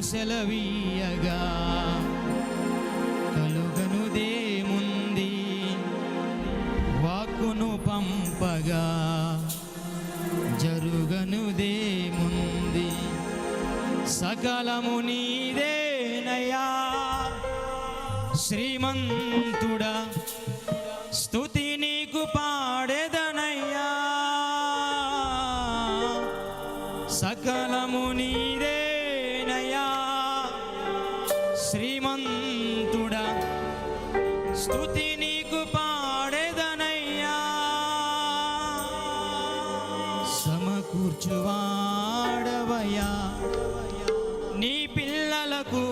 సెలవీయగా. కలుగనుదేముంది? వాక్కును పంపగా. జరుగనుదేముంది? సకలము నీదేనయా? శ్రీమంతుడా. ధనవంతుడా. స్థుతి నీకు పాడేదనయ్యా. సమకూర్చువాడవయ్యా. నీ పిల్లలకు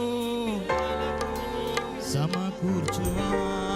సమకూర్చువా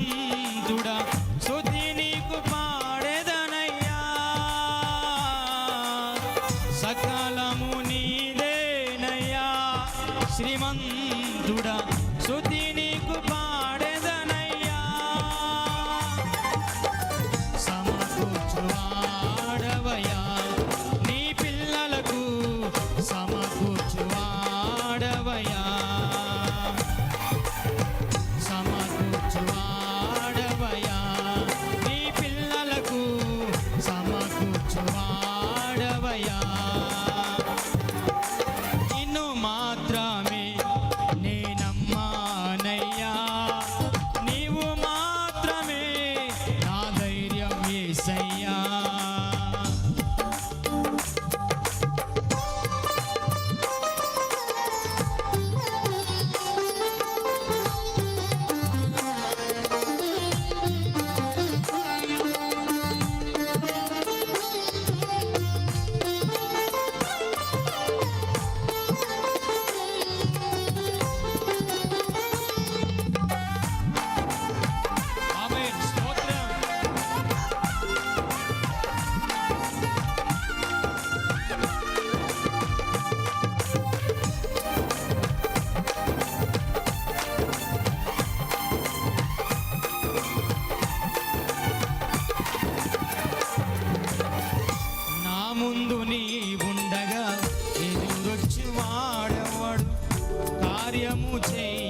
భక్తిమంతుడా సుదిని ஏசையா ముందు నీ ఉండగా ఎదురొచ్చి వాడెవడు? కార్యము చేయి.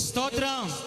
Estou trans.